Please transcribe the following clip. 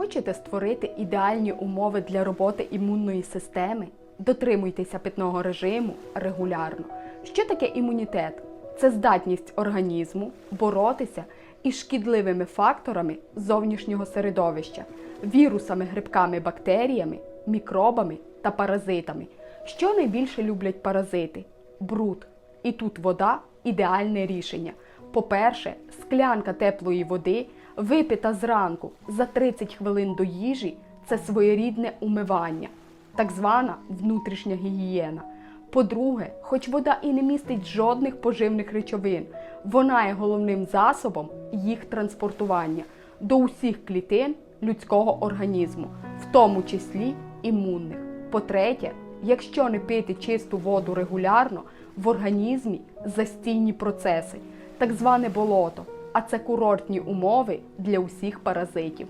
Хочете створити ідеальні умови для роботи імунної системи? Дотримуйтеся питного режиму регулярно. Що таке імунітет? Це здатність організму боротися із шкідливими факторами зовнішнього середовища, вірусами, грибками, бактеріями, мікробами та паразитами. Що найбільше люблять паразити? Бруд. І тут вода ідеальне рішення. По-перше, склянка теплої води, випита зранку за 30 хвилин до їжі це своєрідне умивання, так звана внутрішня гігієна. По-друге, хоч вода і не містить жодних поживних речовин, вона є головним засобом їх транспортування до усіх клітин людського організму, в тому числі імунних. По-третє, якщо не пити чисту воду регулярно, в організмі застійні процеси, так зване болото, а це курортні умови для усіх паразитів.